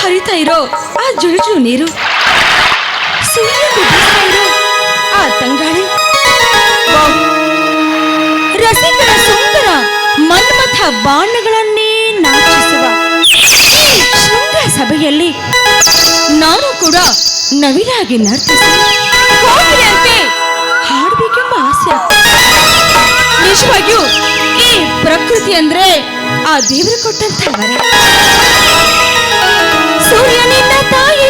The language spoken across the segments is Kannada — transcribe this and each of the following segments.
ಹರಿತಾ ಇರೋ ಆ ಜುಳುಜು ನೀರು ಆ ತಂಗಾಳಿ ರಸಿಕರ ಸುಂದರ ಮನ್ಮಥ ಬಾಣಗಳನ್ನೇ ನಾಚಿಸುವ ಶೃಂಗ ಸಭೆಯಲ್ಲಿ ನಾನು ಕೂಡ ನವಿಲಾಗಿ ನರ್ತಿಸಿ ಹಾಡಬೇಕೆಂಬ ಆಸೆ ನಿಜವಾಗಿಯೂ ಈ ಪ್ರಕೃತಿ ಅಂದ್ರೆ ದೇವರು ಕೊಟ್ಟಂತ ಸೂರ್ಯನಿಂದ ತಾಯಿ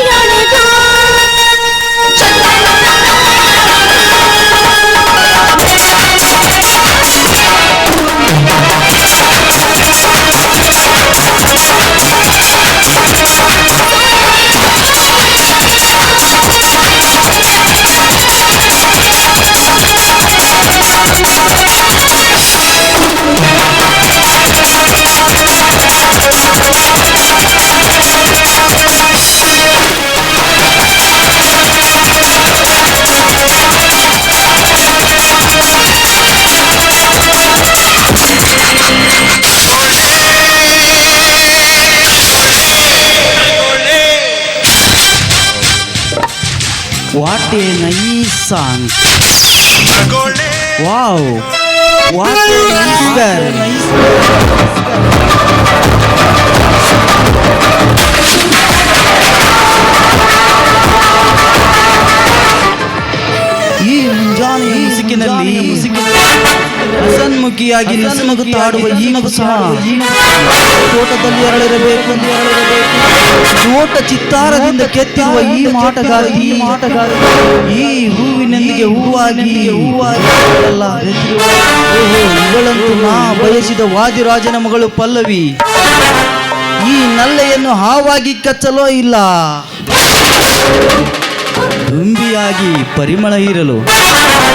What a nice song. Wow. What a nice girl. ಮುಖಿಯಾಗಿ ತಾಡುವ ಮಗು ಸಹ ತೋಟದಲ್ಲಿ ಎರಳಿರಬೇಕು ತೋಟ ಚಿತ್ತಾರದಿಂದ ಕೆತ್ತಿರುವ ಈ ಮಾಟಗಾರ ಈ ಮಾಟಗಾರ ಈ ಹೂವಿನೊಂದಿಗೆ ಹೂವಾಗಿ ಹೂವಾಗಿ ಎಲ್ಲ ನಾ ಬಯಸಿದ ವಾದಿರಾಜನ ಮಗಳು ಪಲ್ಲವಿ ಈ ನಲ್ಲೆಯನ್ನು ಹಾವಾಗಿ ಕಚ್ಚಲೋ ಇಲ್ಲ ತುಂಬಿಯಾಗಿ ಪರಿಮಳ ಇರಲು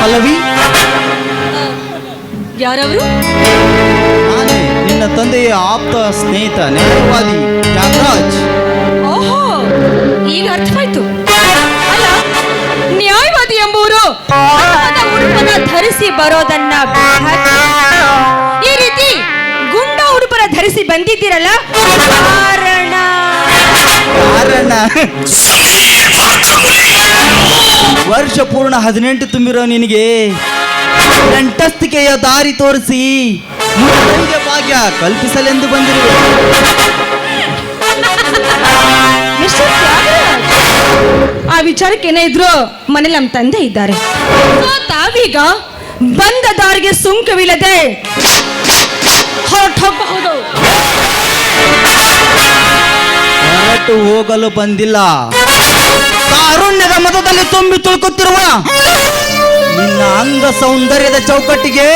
ಪಲ್ಲವಿ ಯಾರವರು ನಿನ್ನ ತಂದೆಯ ಆಪ್ತ ಸ್ನೇಹಿತ ನ್ಯಾಯವಾದಿ ತ್ಯಾಗರಾಜ್ ಓಹೋ ಈಗ ಅರ್ಥವಾಯ್ತು ಅಲ್ಲ ನ್ಯಾಯವಾದಿ ಎಂಬುವರು ಉಡುಪನ್ನ ಧರಿಸಿ ಬರೋದನ್ನ ಈ ರೀತಿ ಗುಂಡ ಉಡುಪನ ಧರಿಸಿ ಬಂದಿದ್ದೀರಲ್ಲ ಕಾರಣ ಕಾರಣ ವರ್ಷ ಪೂರ್ಣ ಹದಿನೆಂಟು ತುಂಬಿರೋ ನಿನಗೆ ಕಂಠಸ್ಥಿಕೆಯ ದಾರಿ ತೋರಿಸಿ ಭಾಗ್ಯ ಕಲ್ಪಿಸಲೆಂದು ಬಂದಿರುವ ಆ ವಿಚಾರಕ್ಕೆ ಏನೇ ಇದ್ರು ಮನೇಲಿ ನಮ್ಮ ತಂದೆ ಇದ್ದಾರೆ ತಾವೀಗ ಬಂದ ದಾರಿಗೆ ಸುಂಕವಿಲ್ಲದೆ ಹೊರಟೋಗಬಹುದು ಹೊರಟು ಹೋಗಲು ಬಂದಿಲ್ಲ ಕಾರುಣ್ಯದ ಮತದಲ್ಲಿ ತುಂಬಿ ತುಳುಕುತ್ತಿರುವ ನಿನ್ನ ಅಂಗ ಸೌಂದರ್ಯದ ಚೌಕಟ್ಟಿಗೆ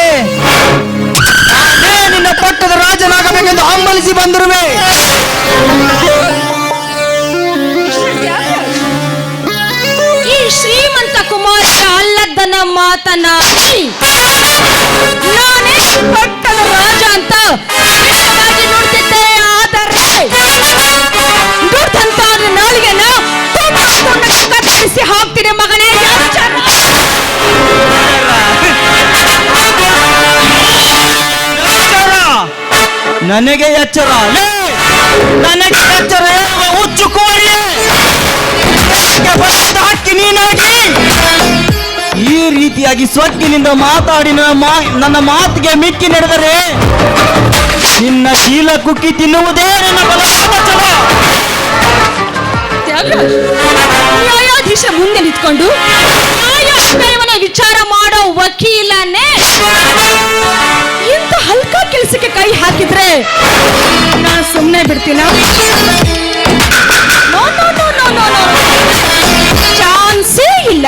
ನಿನ್ನ ಪಟ್ಟದ ರಾಜನಾಗಬೇಕೆಂದು ಹಂಬಲಿಸಿ ಬಂದಿರುವೆ ಈ ಶ್ರೀಮಂತ ಕುಮಾರ ಅಲ್ಲದ್ದನ ಮಾತನ ನಾನೇ ಪಟ್ಟದ ರಾಜ ಅಂತ ನೋಡ್ತಿದ್ದೆ ಆದರೆ ದುಡ್ಡಂತ ಕತ್ತರಿಸಿ ಹಾಕಿ ನನಗೆ ಎಚ್ಚರ ನನಗೆ ಎಚ್ಚರ ಹುಚ್ಚು ಕೋಳಿ ಹಕ್ಕಿ ನೀನಾಗಿ ಈ ರೀತಿಯಾಗಿ ಸ್ವತ್ತಿನಿಂದ ಮಾತಾಡಿ ನನ್ನ ಮಾತಿಗೆ ಮಿಕ್ಕಿ ನಡೆದರೆ ನಿನ್ನ ಶೀಲ ಕುಕ್ಕಿ ತಿನ್ನುವುದೇ ನನ್ನ ನ್ಯಾಯಾಧೀಶ ಮುಂದೆ ನಿಂತ್ಕೊಂಡು ವಿಚಾರ ಮಾಡೋ ವಕೀಲನೇ ತಕ್ಕ ಕೆಲಸಕ್ಕೆ ಕೈ ಹಾಕಿದ್ರೆ ನಾ ಸುಮ್ಮನೆ ಬಿಡ್ತೀನ ಚಾನ್ಸೇ ಇಲ್ಲ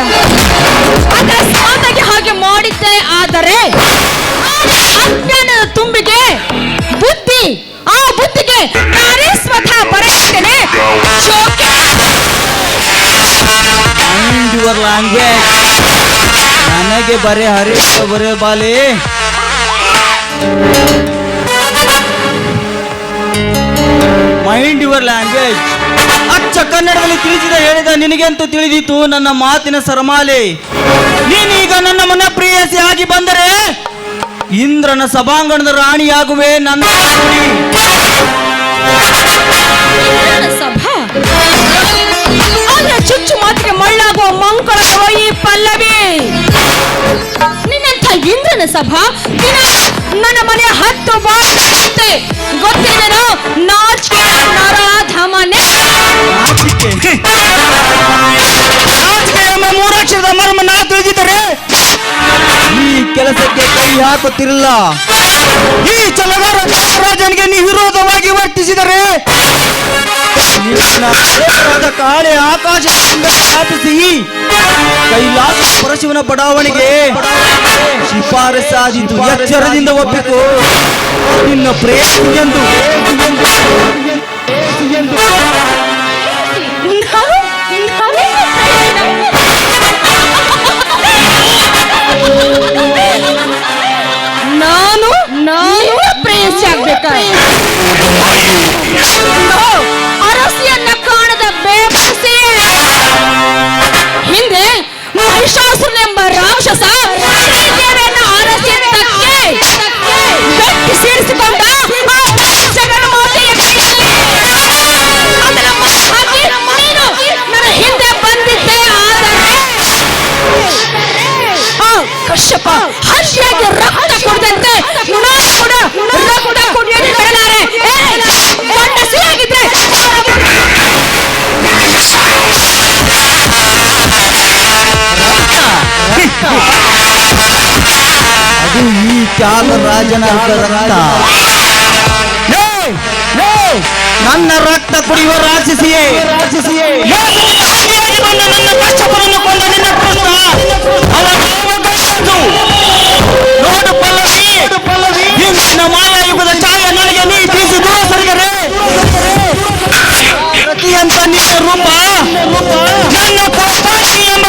ಅದರ ಸ್ವಾದಾಗಿ ಹಾಗೆ ಮಾಡಿದ್ದೆ ಆದರೆ ಅಜ್ಞಾನದ ತುಂಬಿಗೆ ಬುದ್ಧಿ ಆ ಬುದ್ಧಿಗೆ ನಾನೇ ಸ್ವತಃ ಬರೆಯುತ್ತೇನೆ ನನಗೆ ಬರೀ ಹರಿ ಬರೀ ಬಾಲಿ ಯುವರ್ ಲ್ಯಾಂಗ್ವೇಜ್ ಅಚ್ಚ ಕನ್ನಡದಲ್ಲಿ ತಿಳಿಸಿದ ಹೇಳಿದ ನಿನಗೆಂತೂ ತಿಳಿದಿತ್ತು ನನ್ನ ಮಾತಿನ ಸರಮಾಲೆ ನೀನೀಗ ನನ್ನ ಮನ ಪ್ರಿಯಸಿ ಆಗಿ ಬಂದರೆ ಇಂದ್ರನ ಸಭಾಂಗಣದ ರಾಣಿಯಾಗುವೆ ನನ್ನ ಸಭಾ ಚುಚ್ಚು ಮಾತಿಗೆ ಮಳ್ಳಾಗುವ ಮಂಕಳ ಪಲ್ಲವಿ ಇಂದ್ರನ ಸಭಾ ದಿನ ನನ್ನ ಮನೆಯ ಹತ್ತು ಬಾಗಿಲ ಮುಂದೆ ಗೊತ್ತಿದ್ದನು ನಾಚಿಕೆ ನರಾಧಮನೆ ನಾಚಿಕೆ ಎಂಬ ಮೂರಾಕ್ಷರದ ಮರ್ಮ ನಾ ತಿಳಿದಿದ್ದರೆ ಈ ಕೆಲಸಕ್ಕೆ ಕೈ ಹಾಕುತ್ತಿರಲ್ಲ ಈ ಚಲಗಾರ ರಾಜನಿಗೆ ನೀವು ವಿರೋಧವಾಗಿ ವರ್ತಿಸಿದರೆ ಕಾಳೆ ಆಕಾಶಿ ಸ್ಥಾಪಿಸಿ ಕೈಲಾಸ ಪರಶಿವನ ಬಡಾವಣೆಗೆ ಶಿಫಾರಸಾದಿತು ಎಚ್ಚರದಿಂದ ಒಪ್ಪಿತು ನಿನ್ನ ಪ್ರೇಮ ಎಂದು ನಾನು ನಾನು ಪ್ರೇಯಸಿ ಆಗ್ಬೇಕಾ ಅರಸಿಯನ್ನ ರಾಜನ ರಕ್ತ ನನ್ನ ರಕ್ತ ಕುಡಿಯುವ ರಾಜಸಿಯೇ ನನ್ನ ರೂಪ ರೂಪ ನನ್ನ ಕೊಪ್ಪಾಯಿ ಎಂಬ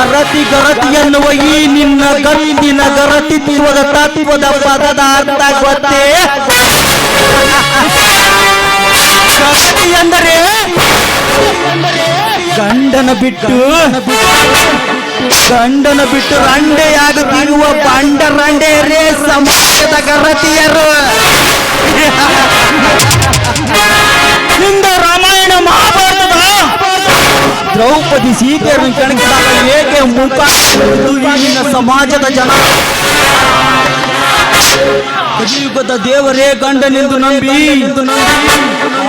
ಗರತಿ ಗರತಿ ಎನ್ನುವ ಈ ನಿನ್ನ ಗಂಡಿನ ಗರತಿ ತಿರುವದ ತಾತಿವದ ಪದದ ಅರ್ಥ ಗೊತ್ತೇ ಗರತಿ ಎಂದರೆ ಗಂಡನ ಬಿಟ್ಟು ಗಂಡನ ಬಿಟ್ಟು ರಂಡೆಯಾಗುತ್ತಿರುವ ಬಂಡ ರಂಡೆಯರೇ ಸಮಾಜದ ಗರತಿಯರು ದ್ರೌಪದಿ ಸೀತೆಯನ್ನು ಕೆಣಕಿದಾಗ ಏಕೆ ಮುಖ ಸಮಾಜದ ಜನ ಕಲಿಯುಗದ ದೇವರೇ ಗಂಡನೆಂದು ನಂಬಿ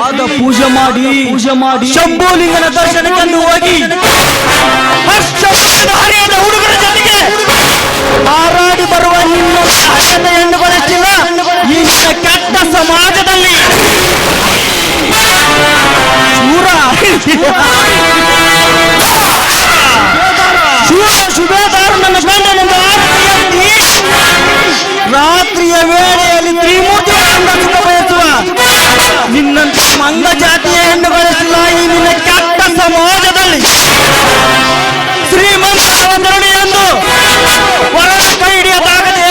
ಆದ ಪೂಜೆ ಮಾಡಿ ಪೂಜೆ ಮಾಡಿ ಶಂಭುಲಿಂಗನ ದರ್ಶನಕ್ಕೆಂದು ಹೋಗಿ ಹುಡುಗರ ಜೊತೆಗೆ ಹಾರಾಡಿ ಬರುವ ನಿಮ್ಮ ಹೆಣ್ಣು ಬರುತ್ತಿಲ್ಲ ಈ ಕೆಟ್ಟ ಸಮಾಜದಲ್ಲಿ ಶಿವ ಸುಬೇದಾರು ನನ್ನ ಗಂಡನಿಂದ ರಾತ್ರಿಯ ವೇಳೆಯಲ್ಲಿ ತ್ರಿಮೂರ್ತಿ ಸಂರಕ್ಷಿತ ಬಯಸುವ ನಿನ್ನಂತ ಮಂಗ ಜಾತಿಯ ಹೆಣ್ಣು ಬಯಸಿಲ್ಲ ಈ ನಿನ್ನ ಕೆಟ್ಟ ಸಮಾಜದಲ್ಲಿ ಶ್ರೀಮಂತರುಣಿ ಎಂದು ವರನ ಕೈ ಹಿಡಿಯದಾಗದೆ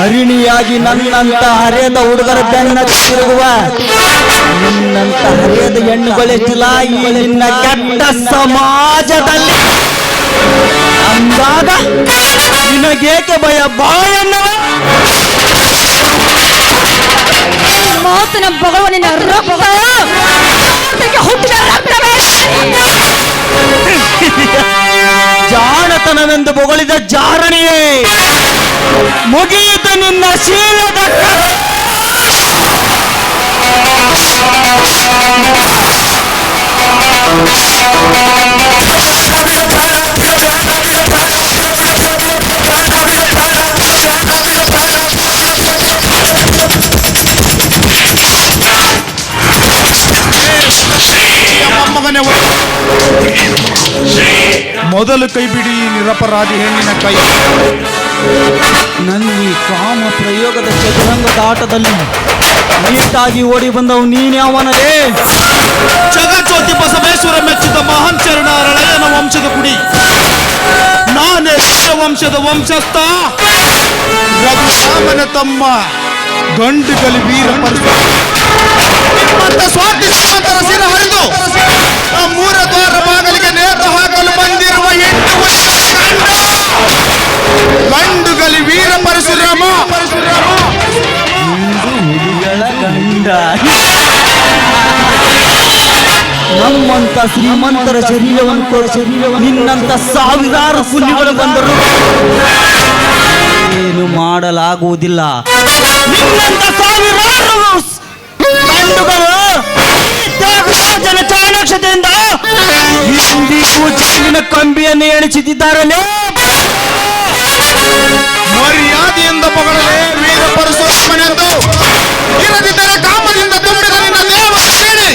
ಹರಿಣಿಯಾಗಿ ನನ್ನಂತ ಹರಿಯದ ಹುಡುಗರ ಬೆನ್ನ ತಿರುಗುವ ನಿನ್ನಂತ ಹರಿಯದ ಹೆಣ್ಣುಗಳಿಲ್ಲ ಈ ನಿನ್ನ ಕೆಟ್ಟ ಸಮಾಜದಲ್ಲಿ ಅಂದಾಗ ನಿನಗೇಕೆ ಭಯ ಬಾಯನ್ನ ಮಾತನ ಭಗವನಿನ ಹುಟ್ಟಿದ ರಕ್ತವೇ ಜಾಣತನವೆಂದು ಬೊಗಳಿದ ಜಾರಣಿಯೇ ಮುಗಿಯಿತು ನಿನ್ನ ಶೀಲದ ಮೊದಲು ಕೈಬಿಡಿ ನಿರಪರಾಧಿ ಹೆಣ್ಣಿನ ಕೈ ನಂದಿ ಕಾಮ ಪ್ರಯೋಗದ ಚದುರಂಗದ ಆಟದಲ್ಲಿ ನೀಟಾಗಿ ಓಡಿ ಬಂದವು ನೀನ್ ಯಾವನಲೇ ಜಗಜ್ಯೋತಿ ಬಸವೇಶ್ವರ ಮೆಚ್ಚಿದ ಮಹಾನ್ ಚರಣಾರಣಯನ ವಂಶದ ಕುಡಿ ನಾನೇ ವಂಶದ ವಂಶಸ್ಥ ರಘುರಾಮನ ತಮ್ಮ ಗಂಡುಗಲಿ ವೀರ ನಿಮ್ಮಂತ ಸ್ವಾತಿ ಶ್ರೀಮಂತರ ಸಿರ ಹರಿದು ಮೂರ ದ್ವಾರ ಬಾಗಿಲಿಗೆ ನೇತು ಹಾಕಲು ಬಂದಿರುವ ಎಂಟು ಗಂಡುಗಲಿ ವೀರ ಪರಶುರಾಮ ಪರಶುರಾಮ ನಮ್ಮಂತ ಶ್ರೀಮಂತರ ಶರೀರವನ್ನು ಕೊಡ ಶರೀರವನ್ನು ನಿನ್ನಂತ ಸಾವಿರಾರು ಪುಣ್ಯಗಳು ಬಂದರು ಏನು ಮಾಡಲಾಗುವುದಿಲ್ಲ ಕಂಬಿಯನ್ನು ಇಲ್ಲದಿದ್ದರೆ ಕಾಮದಿಂದ ತುಂಬಿದ ನಿನ್ನ ದೇವರು ಕೇಳಿ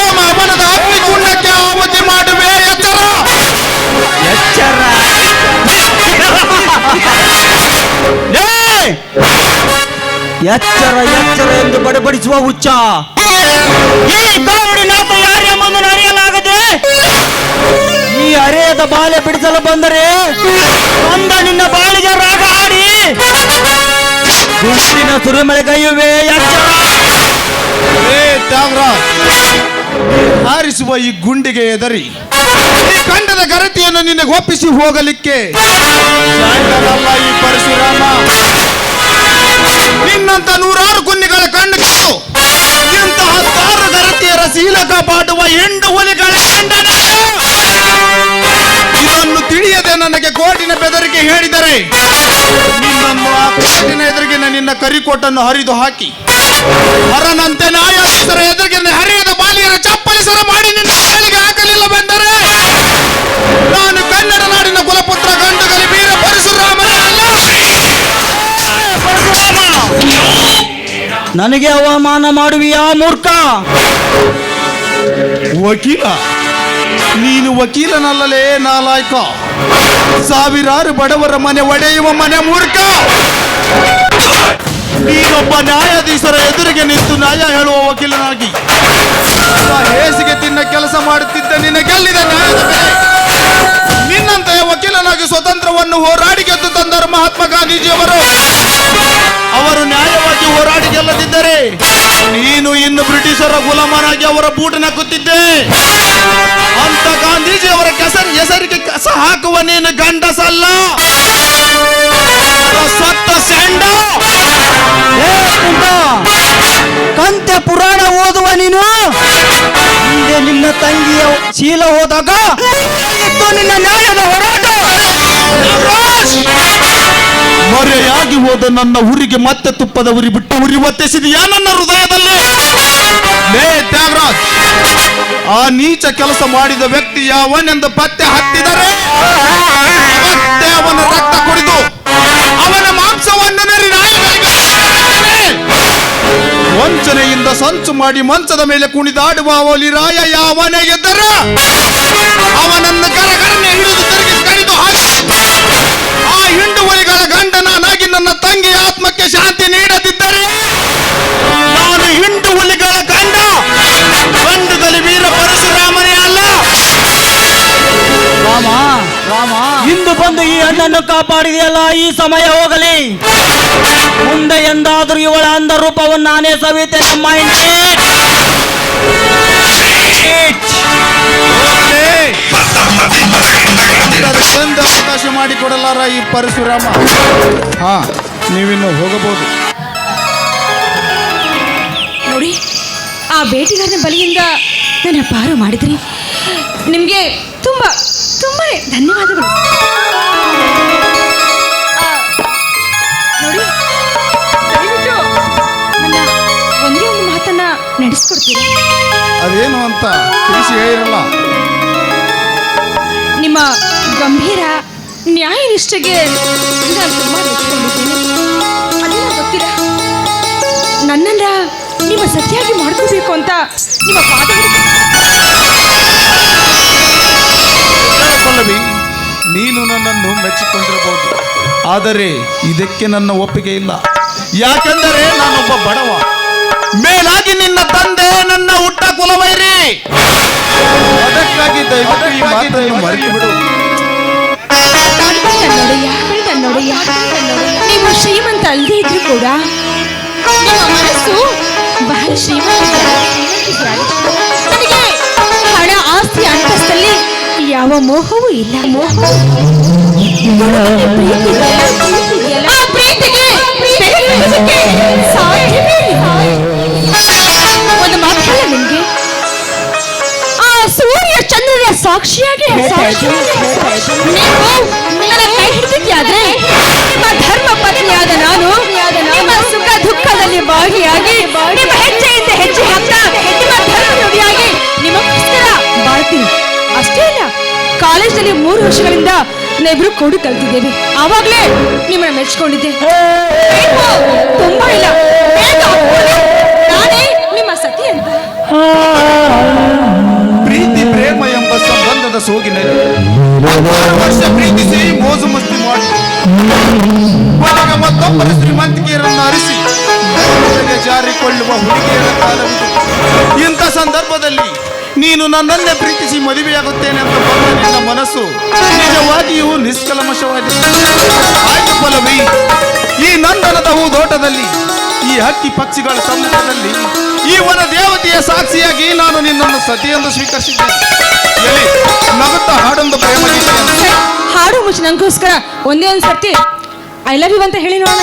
ಓಮ ಅಮನದ ಅಗ್ನಿಕುಂಡಕ್ಕೆ ಆಹುತಿ ಮಾಡುವೆ ಎಚ್ಚರ ಎಚ್ಚರ ಎಚ್ಚರ ಎಚ್ಚರ ಎಂದು ಬಡಬಡಿಸುವ ಹುಚ್ಚ ಈ ಕಾವಡಿನಾಥ ಅರಿಯಲಾಗದೆ ಈ ಅರೆಯದ ಬಾಲೆ ಬಿಡಿಸಲು ಬಂದರೆ ಬಂದ ನಿನ್ನ ಬಾಳಿಗೆ ರಾಗ ಆಡಿ ಗುಂಪಿನ ಸುರುಮಳೆ ಕೈಯುವೆ ಏ ಹಾರಿಸುವ ಈ ಗುಂಡಿಗೆ ಎದರಿ ಈ ಖಂಡದ ಗರತಿಯನ್ನು ನಿನಗೆ ಒಪ್ಪಿಸಿ ಹೋಗಲಿಕ್ಕೆ ಪರಶುರಾಮ ನಿನ್ನಂತ ನೂರಾರು ಕುನ್ನಿಗಳ ಕಂಡು ಎಂತಹ ಇಂತಹ ಸಾರು ಗರತಿಯರ ಸೀಲಕ ಪಾಡುವ ಎಂಡು ಹುಲಿಗಳ ಕಂಡ ಇದನ್ನು ತಿಳಿಯದೆ ನನಗೆ ಕೋರ್ಟಿನ ಬೆದರಿಕೆ ಹೇಳಿದರೆ ನಿನ್ನನ್ನು ಆ ಕೋಟಿನ ಎದುರಿಗಿನ ನಿನ್ನ ಕರಿಕೋಟನ್ನು ಹರಿದು ಹಾಕಿ ಹರನಂತೆ ನ್ಯಾಯಾಧೀಶರ ಎದುರಿಗೆ ಹರಿಯದ ಬಾಲಿಯರ ಸರ ಮಾಡಿ ನಿನ್ನ ಹಾಕಲಿಲ್ಲ ಬಂದರೆ ನಾನು ಕನ್ನಡ ನಾಡಿನ ಕುಲಪುತ್ರ ಗಂಡುಗಲಿ ವೀರ ಪರಶುರಾಮ ಅಲ್ಲ ನನಗೆ ಅವಮಾನ ಮಾಡುವಿಯಾ ಮೂರ್ಖ ವಕೀಲ ನೀನು ವಕೀಲನಲ್ಲಲೇ ನಾಲಾಯ್ಕ ಸಾವಿರಾರು ಬಡವರ ಮನೆ ಒಡೆಯುವ ಮನೆ ಮೂರ್ಖ ನೀನೊಬ್ಬ ನ್ಯಾಯಾಧೀಶರ ಎದುರಿಗೆ ನಿಂತು ನ್ಯಾಯ ಹೇಳುವ ವಕೀಲನಾಗಿ ಹೇಸಿಗೆ ತಿನ್ನ ಕೆಲಸ ಮಾಡುತ್ತಿದ್ದ ನಿನ್ನ ಗೆಲ್ಲಿದ ನ್ಯಾಯದ ಬೆಲೆ ವಕೀಲನಾಗಿ ಸ್ವತಂತ್ರವನ್ನು ಹೋರಾಡಿ ಗೆದ್ದು ತಂದರು ಮಹಾತ್ಮ ಗಾಂಧೀಜಿಯವರು ಅವರು ನ್ಯಾಯವಾಗಿ ಹೋರಾಡಿ ಗೆಲ್ಲದಿದ್ದರೆ ನೀನು ಇನ್ನು ಬ್ರಿಟಿಷರ ಗುಲಾಮನಾಗಿ ಅವರ ಬೂಟನ ಕೂತಿದ್ದೆ ಅಂತ ಗಾಂಧೀಜಿ ಅವರ ಕೆಸ ಹೆಸರಿಗೆ ಕಸ ಹಾಕುವ ನೀನು ಗಂಡಸಲ್ಲ ಸತ್ತ ಸೆಂಡ ಕಂತೆ ಪುರಾಣ ಓದುವ ನೀನು ಹಿಂದೆ ನಿನ್ನ ತಂಗಿಯ ಚೀಲ ಹೋದಾಗ ನಿನ್ನ ನ್ಯಾಯದ ಹೋರಾಟ ಮರೆಯಾಗಿ ಹೋದ ನನ್ನ ಊರಿಗೆ ಮತ್ತೆ ತುಪ್ಪದ ಉರಿ ಬಿಟ್ಟು ಉರಿ ಒತ್ತಿಸಿದೆಯಾ ನನ್ನ ಹೃದಯದಲ್ಲಿ ತ್ಯಾಗರಾಜ್ ಆ ನೀಚ ಕೆಲಸ ಮಾಡಿದ ವ್ಯಕ್ತಿ ಯಾವನೆಂದು ಪತ್ತೆ ಹತ್ತಿದರೆ ಮತ್ತೆ ಅವನ ರಕ್ತ ಕುಡಿದು ಅವನ ಮಾಂಸವನ್ನು ವಂಚನೆಯಿಂದ ಸಂಚು ಮಾಡಿ ಮಂಚದ ಮೇಲೆ ಕುಣಿದಾಡುವ ರಾಯ ಯಾವನೇ ಎದ್ದರ ಅವನನ್ನು ಕರಗರನ್ನ ಹಿಡಿದು ತಿರುಗಿ ಕಡಿದು ಹಾಕಿ ನನ್ನ ತಂಗಿ ಆತ್ಮಕ್ಕೆ ಶಾಂತಿ ನೀಡದಿದ್ದರೆ ನಾನು ಹಿಂಡು ಹುಲಿಗಳ ಕಂಡ ಕಂಡದಲ್ಲಿ ವೀರ ಪರಶುರಾಮನೇ ಅಲ್ಲ ರಾಮ ರಾಮ ಇಂದು ಬಂದು ಈ ಹಣ್ಣನ್ನು ಕಾಪಾಡಿದೆಯಲ್ಲ ಈ ಸಮಯ ಹೋಗಲಿ ಮುಂದೆ ಎಂದಾದರೂ ಇವಳ ಅಂದ ರೂಪವನ್ನು ನಾನೇ ಸವಿತೆ ನಮ್ಮ ದರ್ಶನದ ಅವಕಾಶ ಮಾಡಿಕೊಡಲಾರ ಈ ಪರಶುರಾಮ ಹಾ ನೀವಿನ್ನು ಹೋಗಬಹುದು ನೋಡಿ ಆ ಬೇಟಿಗಾರನ ಬಲಿಯಿಂದ ನನ್ನ ಪಾರು ಮಾಡಿದ್ರಿ ನಿಮ್ಗೆ ತುಂಬಾ ತುಂಬಾ ಧನ್ಯವಾದಗಳು ಒಂದು ಮಾತನ್ನ ನಡೆಸ್ಕೊಡ್ತೀನಿ ಅದೇನು ಅಂತ ತಿಳಿಸಿ ಹೇಳಿರಲ್ಲ ನಿಮ್ಮ ಗಂಭೀರ ನ್ಯಾಯ ನಿಷ್ಠೆಗೆ ನನ್ನಂದ್ರ ನನ್ನನ್ನ ನಿಮ್ಮ ಸತಿಯಾಗಿ ಮಾಡ್ಕೋಬೇಕು ಅಂತ ನಿಮ್ಮ ಪಲ್ಲವಿ ನೀನು ನನ್ನನ್ನು ಮೆಚ್ಚಿಕೊಂಡಿರಬಹುದು ಆದರೆ ಇದಕ್ಕೆ ನನ್ನ ಒಪ್ಪಿಗೆ ಇಲ್ಲ ಯಾಕೆಂದರೆ ನಾನೊಬ್ಬ ಬಡವ ಮೇಲಾಗಿ ನಿನ್ನ ತಂದೆ ನನ್ನ ಹುಟ್ಟ ಕುಲವೈರಿ ಅದಕ್ಕಾಗಿ ದಯವಿಟ್ಟು ಈ ಮಾತನ್ನು ಮರೆತು ನೀವು ಶ್ರೀಮಂತ ಅಲ್ಲದೆ ಇದ್ರು ಕೂಡ ನಿಮ್ಮ ಮನಸ್ಸು ಬಹಳ ಶ್ರೀಮಂತ ಹಣ ಆಸ್ತಿ ಅಂತಸ್ತಲ್ಲಿ ಯಾವ ಮೋಹವೂ ಇಲ್ಲ ಮೋಹವೂ ಒಂದು ಮಾತಲ್ಲ ನಿಮಗೆ ಆ ಸೂರ್ಯ ಚಂದ್ರನ ಸಾಕ್ಷಿಯಾಗಿ ಭಾಗಿಯಾಗಿ ನಿಮ್ಮ ಹೆಜ್ಜೆಯಿಂದ ಹೆಜ್ಜೆ ಹಾಕ್ತಾ ನಿಮ್ಮ ಧರ್ಮ ನುಡಿಯಾಗಿ ನಿಮಗೋಸ್ಕರ ಬಾಳ್ತೀನಿ ಅಷ್ಟೇ ಅಲ್ಲ ಕಾಲೇಜಲ್ಲಿ ಮೂರು ವರ್ಷಗಳಿಂದ ನಾವಿಬ್ರು ಕೊಡು ಕಲ್ತಿದ್ದೇವೆ ಆವಾಗ್ಲೇ ನಿಮ್ಮನ್ನ ಮೆಚ್ಕೊಂಡಿದ್ದೆ ತುಂಬಾ ಇಲ್ಲ ನಾನೇ ನಿಮ್ಮ ಸತಿ ಅಂತ ಪ್ರೀತಿ ಪ್ರೇಮ ಎಂಬ ಸಂಬಂಧದ ಸೋಗಿನಲ್ಲಿ ವರ್ಷ ಪ್ರೀತಿಸಿ ಮೋಜು ಮಸ್ತಿ ಮಾಡಿ ಮತ್ತೊಬ್ಬರ ಶ್ರೀಮಂತಿಕೆಯರನ್ನು ಅರಿಸಿ ಜಾರಿಕೊಳ್ಳುವ ಹುಡುಗಿಯರ ಕಾಲವಿದೆ ಇಂಥ ಸಂದರ್ಭದಲ್ಲಿ ನೀನು ನನ್ನನ್ನೇ ಪ್ರೀತಿಸಿ ಮದುವೆಯಾಗುತ್ತೇನೆ ಅಂತ ಬಂದ ನಿನ್ನ ಮನಸ್ಸು ನಿಜವಾಗಿಯೂ ನಿಷ್ಕಲಮಶವಾಗಿದೆ ಆಯ್ತು ಈ ನಂದನದ ಹೂದೋಟದಲ್ಲಿ ಈ ಹಕ್ಕಿ ಪಕ್ಷಿಗಳ ಸಮ್ಮುಖದಲ್ಲಿ ಈ ವನ ದೇವತೆಯ ಸಾಕ್ಷಿಯಾಗಿ ನಾನು ನಿನ್ನನ್ನು ಸತಿಯನ್ನು ಸ್ವೀಕರಿಸಿದ್ದೇನೆ ಎಲ್ಲಿ ನಗುತ್ತಾ ಹಾಡೊಂದು ಪ್ರೇಮ ಹಾಡು ಮುಚ್ಚಿ ನಂಗೋಸ್ಕರ ಒಂದೇ ಒಂದು ಸತಿ ಐ ಲವ್ ಯು ಅಂತ ಹೇಳಿ ನೋಡೋಣ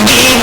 Even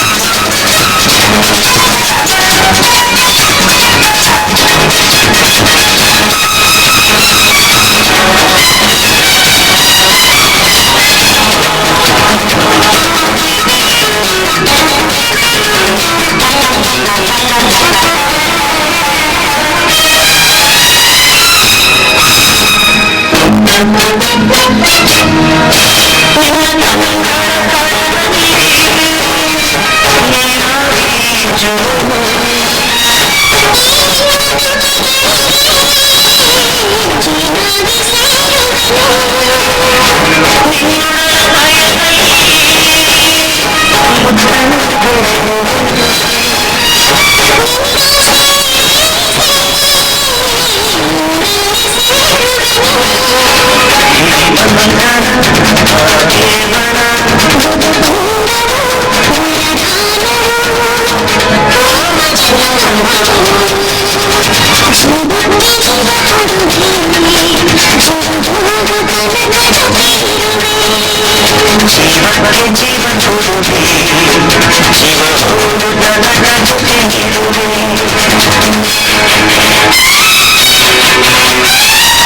ಜೀವನೂರುವೆ ಜೀವನೂರು ನನ್ನ ಜೊತೆಗಿರುವೆ